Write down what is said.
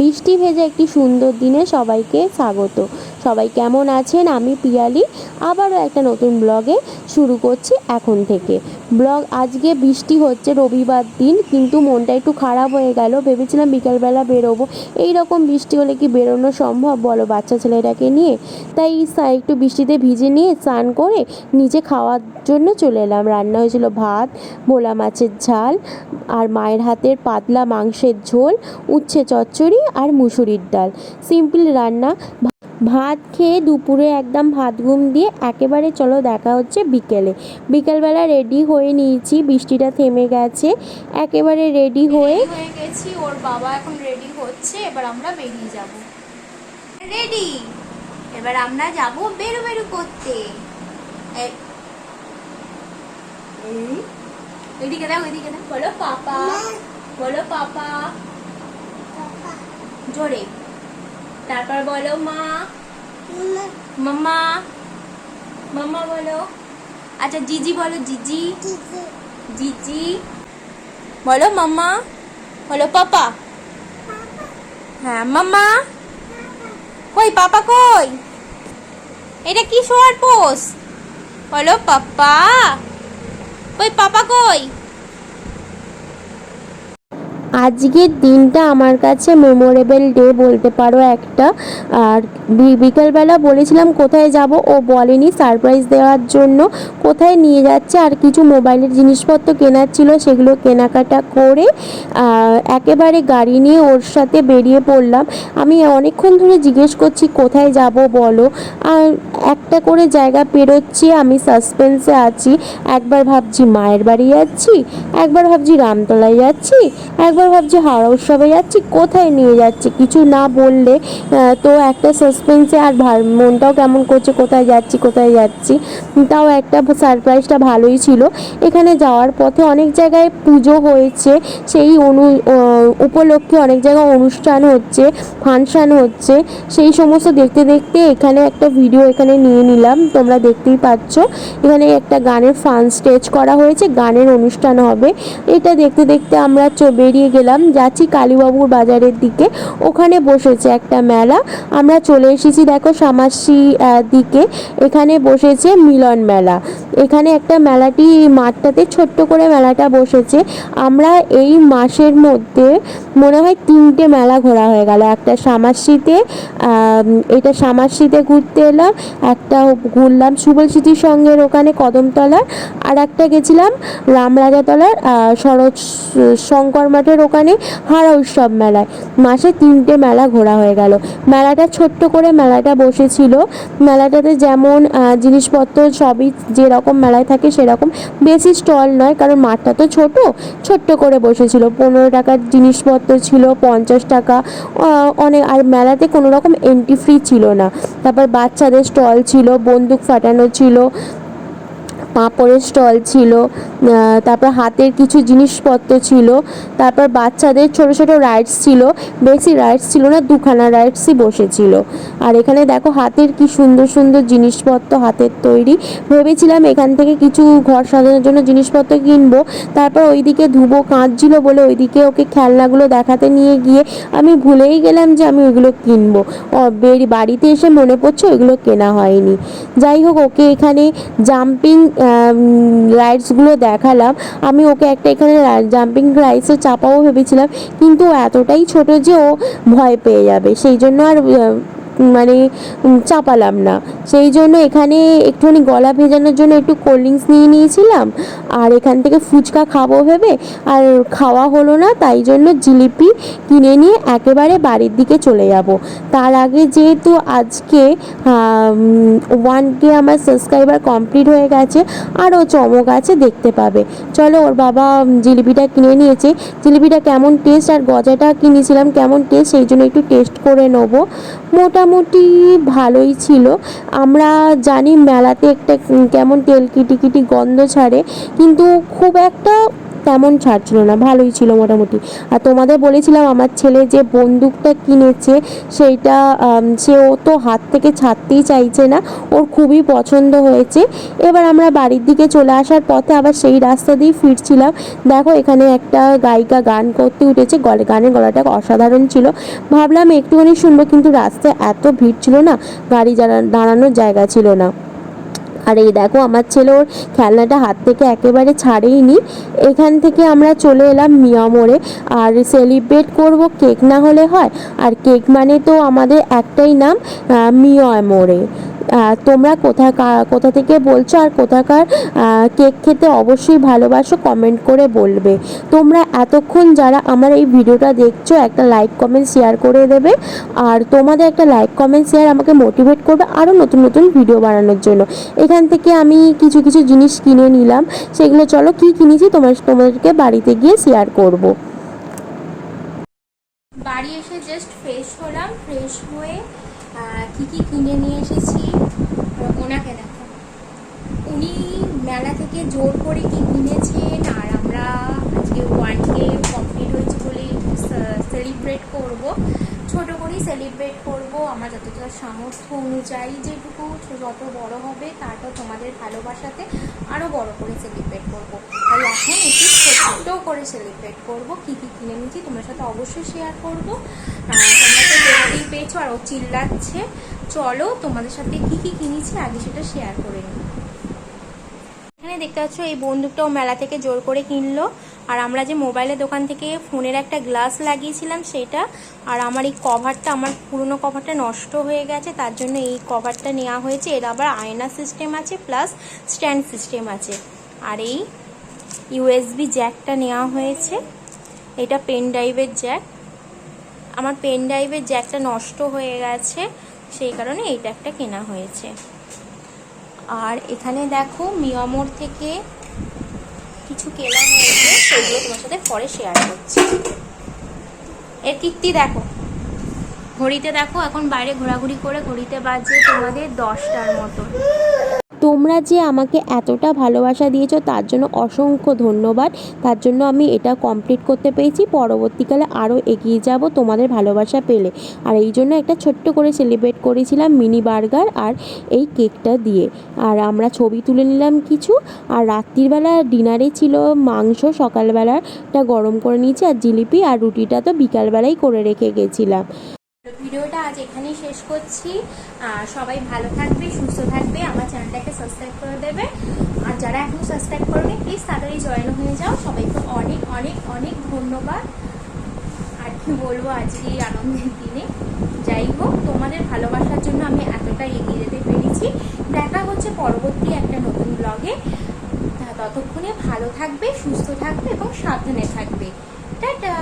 বৃষ্টি ভেজা একটি সুন্দর দিনে সবাইকে স্বাগত। সবাই কেমন আছেন? আমি পিয়ালি। আবারও একটা নতুন ব্লগে শুরু করছি এখন থেকে। ব্লগ আজকে বৃষ্টি হচ্ছে রবিবার দিন, কিন্তু মনটা একটু খারাপ হয়ে গেল। ভেবেছিলাম বিকালবেলা বেরোবো। এই রকম বৃষ্টি হলে কি বেরোনো সম্ভব? বলো, বাচ্চা ছেলেটাকে নিয়ে। তাই একটু বৃষ্টিতে ভিজে নিয়ে স্নান করে নিজে খাওয়ার জন্য চলে এলাম। রান্না হয়েছিল ভাত, ভোলা মাছের ঝাল, আর মায়ের হাতের পাতলা মাংসের ঝোল, উচ্ছে চচ্চড়ি আর মুসুরির ডাল। সিম্পল রান্না। ভাত খেয়ে দুপুরে একদম ভাত ঘুম দিয়ে একেবারে চলো দেখা হচ্ছে বিকেলে। বিকেলবেলা রেডি হয়ে নিয়েছি বৃষ্টিটা থেমে গেছে। একেবারে রেডি হয়ে হয়ে গেছি ওর বাবা এখন রেডি হচ্ছে এবার আমরা বেরিয়ে যাব। রেডি এবার আমরা যাব বেরু বেরু করতে। এদিকে দাও এদিকে দাও। বলো পাপা। বলো পাপা। জোরে। তারপর বলো মা। মাম্মা মাম্মা বলো। আচ্ছা জিজি বলো, জিজি। জিজি। বলো মাম্মা বলো, পাপা। হ্যাঁ মাম্মা কই, পাপা কই? এটা কি শোয়ার পোষ বলো, পাপা। কই পাপা কই? আজকের দিনটা আমার কাছে মেমোরেবল ডে বলতে পারো একটা। আর বিকেলবেলা বলেছিলাম কোথায় যাব, ও বলেনি সারপ্রাইজ দেওয়ার জন্য। কোথায় নিয়ে যাচ্ছে, আর কিছু মোবাইলের জিনিসপত্র কেনার ছিল, সেগুলো কেনাকাটা করে একেবারে গাড়ি নিয়ে ওর সাথে বেরিয়ে পড়লাম। আমি অনেকক্ষণ ধরে জিজ্ঞেস করছি, কোথায় যাব বলো? আর একটা করে জায়গা পেরোচ্ছি, আমি সাসপেন্সে আছি। একবার ভাবছি মায়ের বাড়ি যাচ্ছি, একবার ভাবছি রামতলায় যাচ্ছি, একবার ভাবছি, হাওড়া উৎসবে যাচ্ছি, কোথায় নিয়ে যাচ্ছে? কিছু না বললে তো একটা সাসপেন্সে আর মনটাও কেমন করছে, কোথায় যাচ্ছি কোথায় যাচ্ছি? তাও একটা সারপ্রাইজটা ভালোই ছিল। এখানে যাওয়ার পথে অনেক জায়গায় পুজো হয়েছে, সেই অনু উপলক্ষে অনেক জায়গায় অনুষ্ঠান হচ্ছে, ফাংশন হচ্ছে, সেই সমস্ত দেখতে দেখতে এখানে একটা ভিডিও এখানে নিয়ে নিলাম, তোমরা দেখতেই পাচ্ছ। এখানে একটা গানের ফান স্টেজ করা হয়েছে, গানের অনুষ্ঠান হবে। এটা দেখতে দেখতে আমরা বেরিয়ে গেলাম, যাচ্ছি কালীবাবুর বাজারের দিকে। ওখানে বসেছে একটা মেলা। আমরা চলে এসেছি, দেখো, সামাসি দিকে। এখানে বসেছে মিলন মেলা। এখানে একটা মেলাটি মাঠটাতে ছোট্ট করে মেলাটা বসেছে। আমরা এই মাসের মধ্যে, মনে হয় তিনটে মেলা ঘোরা হয়ে গেল। একটা সামাসিতে এটা সামাসিতে ঘুরতে এলাম, একটা ঘুরলাম সুবল স্মৃতি সঙ্গের ওখানে কদমতলার, আর একটা গেছিলাম রামরাজাতলার শরৎ, শঙ্কর মাঠের ওখানে হাড়া উৎসব মেলায়। মাসে তিনটে মেলা ঘোরা হয়ে গেল। মেলাটা ছোট্ট করে মেলাটা বসেছিল। মেলাটাতে যেমন জিনিসপত্র সবই যেরকম মেলায় থাকে সেরকম। বেশি স্টল নয়, কারণ মাঠটা তো ছোট। ছোট্ট করে বসেছিল। পনেরো টাকার জিনিসপত্র ছিল, পঞ্চাশ টাকা। অনেক, আর মেলাতে কোনো রকম এন্ট্রি ফ্রি ছিল না। তারপর বাচ্চাদের স্টল ছিল, বন্দুক ফাটানো ছিল। পাঁপড়ের স্টল ছিল তারপর হাতের কিছু জিনিসপত্র ছিল, তারপর বাচ্চাদের ছোট ছোট রাইডস ছিল, বেশি রাইডস ছিল না, দুখানা রাইডসই বসেছিল। আর এখানে দেখো হাতের কি সুন্দর সুন্দর জিনিসপত্র হাতের তৈরি। ভেবেছিলাম এখান থেকে কিছু ঘর সাজানোর জন্য জিনিসপত্র কিনবো। তারপর ওইদিকে ধুবো কাঁদছিল বলে ওইদিকে ওকে খেলনাগুলো দেখাতে নিয়ে গিয়ে আমি ভুলেই গেলাম যে আমি ওইগুলো কিনবো। বাড়িতে এসে মনে পড়ছে ওইগুলো কেনা হয়নি। যাই হোক, ওকে এখানে জাম্পিং রাইডসগুলো দেখালাম। আমি ওকে একটা এখানে জাম্পিং রাইডসে চাপাও ভেবেছিলাম, কিন্তু এতটাই ছোট যে ও ভয় পেয়ে যাবে। সেই জন্য আর মানে চাপালাম না। সেই জন্য এখানে একটুখানি গলা ভেজানোর জন্য একটু কোল্ড ড্রিঙ্কস নিয়ে নিয়েছিলাম। আর এখান থেকে ফুচকা খাব ভেবে, আর খাওয়া হলো না, তাই জন্য জিলিপি কিনে নিয়ে একেবারে বাড়ির দিকে চলে যাব। তার আগে যেহেতু আজকে ওয়ান কে আমার সাবস্ক্রাইবার কমপ্লিট হয়ে গেছে, আরও চমক আছে দেখতে পাবে। চলো, ওর বাবা জিলিপিটা কিনে নিয়েছে। জিলিপিটা কেমন টেস্ট আর গজাটা কিনেছিলাম কেমন টেস্ট সেই জন্য একটু টেস্ট করে নেব। মোটামুটি ভালোই ছিল। আমরা জানি মেলাতে একটা কেমন তেল কিটি কিটি গন্ধ ছাড়ে, কিন্তু খুব একটা তেমন ছাড়ছিল না, ভালোই ছিল মোটামুটি। আর তোমাদের বলেছিলাম আমার ছেলে যে বন্দুকটা কিনেছে, সেইটা সে ও তো হাত থেকে ছাড়তেই চাইছে না, ওর খুবই পছন্দ হয়েছে। এবার আমরা বাড়ির দিকে চলে আসার পথে আবার সেই রাস্তা দিয়েই ফিরছিলাম। দেখো, এখানে একটা গায়িকা গান করতে উঠেছে, গলে, গানের গলাটা অসাধারণ ছিল। ভাবলাম একটুখানি শুনব, কিন্তু রাস্তায় এত ভিড় ছিল না, গাড়ি দাঁড়ানোর জায়গা ছিল না। আর এই দেখো আমার ছেলে ওর খেলনাটা হাত থেকে একেবারে ছাড়েইনি। এখান থেকে আমরা চলে এলাম মিয়া মোড়ে। আর সেলিব্রেট করব কেক না হলে হয়? আর কেক মানে তো আমাদের একটাই নাম মিয়া মোড়ে। তোমরা কোথা কোথা থেকে বলছো আর কোথাকার কেক খেতে অবশ্যই ভালোবাসো কমেন্ট করে বলবে। তোমরা এতক্ষণ যারা আমার এই ভিডিওটা দেখছ, একটা লাইক কমেন্ট শেয়ার করে দেবে। আর তোমাদের একটা লাইক কমেন্ট শেয়ার আমাকে মোটিভেট করবে আরও নতুন নতুন ভিডিও বানানোর জন্য। এখান থেকে আমি কিছু কিছু জিনিস কিনে নিলাম। সেগুলো চলো কি কিনেছি তোমার, তোমাদেরকে বাড়িতে গিয়ে শেয়ার করব। বাড়ি এসে জাস্ট ফ্রেশ হলাম ফ্রেশ হয়ে কি কি কিনে নিয়ে এসেছি? ওনাকে দেখো উনি মেলা থেকে জোর করে কি কিনেছেন, আর আমরা আজকে ওয়ান ডে কমপ্লিট হয়েছে বলে সেলিব্রেট করব। ছোট করেই সেলিব্রেট করব। আমার যতটা সামর্থ্য অনুযায়ী যেটুকু যত বড় হবে তারটা তোমাদের ভালোবাসাতে আরও বড় করে সেলিব্রেট করব। তাই এখন একটু ছোট করে সেলিব্রেট করব। কি কি কিনে নিয়েছি তোমার সাথে অবশ্যই শেয়ার করব। তোমরা তো পেয়েছ, আর ও চিল্লাচ্ছে। চলো তোমাদের সাথে কি কি কিনেছি আগে সেটা শেয়ার করে নিই। এখানে দেখতে পাচ্ছ, এই বন্দুকটাও মেলা থেকে জোর করে কিনলো। আর আমরা যে মোবাইলের দোকান থেকে ফোনের একটা গ্লাস লাগিয়েছিলাম সেটা, আর আমার এই কভারটা আমার পুরনো কভারটা নষ্ট হয়ে গেছে, তার জন্য এই কভারটা নেওয়া হয়েছে। এর আবার আয়না সিস্টেম আছে প্লাস স্ট্যান্ড সিস্টেম আছে। আর এই ইউএসবি জ্যাকটা নেওয়া হয়েছে। এটা পেন ড্রাইভের জ্যাক আমার পেন ড্রাইভের জ্যাকটা নষ্ট হয়ে গেছে। সেই কারণে এইটা একটা কেনা হয়েছে। আর এখানে দেখো মিয়ামোর থেকে কিছু কেনা হয়েছে, সেগুলো তোমার সাথে পরে শেয়ার করছি। এর কীর্তি দেখো। ঘড়িতে দেখো, এখন বাইরে ঘোরাঘুরি করে ঘড়িতে বাজে তোমাদের দশটার মতো তোমরা যে আমাকে এতটা ভালোবাসা দিয়েছ, তার জন্য অসংখ্য ধন্যবাদ। তার জন্য আমি এটা কমপ্লিট করতে পেরেছি। পরবর্তীকালে আরও এগিয়ে যাব তোমাদের ভালোবাসা পেলে। আর এই জন্য একটা ছোট্ট করে সেলিব্রেট করেছিলাম মিনি বার্গার আর এই কেকটা দিয়ে। আর আমরা ছবি তুলে নিলাম কিছু। আর রাত্রিবেলা ডিনারে ছিল মাংস, সকালবেলাটা গরম করে নিয়েছি আর জিলিপি আর রুটিটা তো বিকালবেলাই করে রেখে গেছিলাম। আজ এখানেই শেষ করছি। সবাই ভালো থাকবে, সুস্থ থাকবে, আমার চ্যানেলটাকে সাবস্ক্রাইব করে দেবে। আর যারা এখনও সাবস্ক্রাইব করবে প্লিজ তাড়াতাড়ি জয়েন হয়ে যাও। সবাইকে অনেক অনেক অনেক ধন্যবাদ। আর কি বলব আজকে এই আনন্দের দিনে। যাই হোক, তোমাদের ভালোবাসার জন্য আমি এতটা এগিয়ে যেতে পেরেছি। দেখা হচ্ছে পরবর্তী একটা নতুন ব্লগে ততক্ষণে ভালো থাকবে, সুস্থ থাকবে এবং সাবধানে থাকবে। টাটা!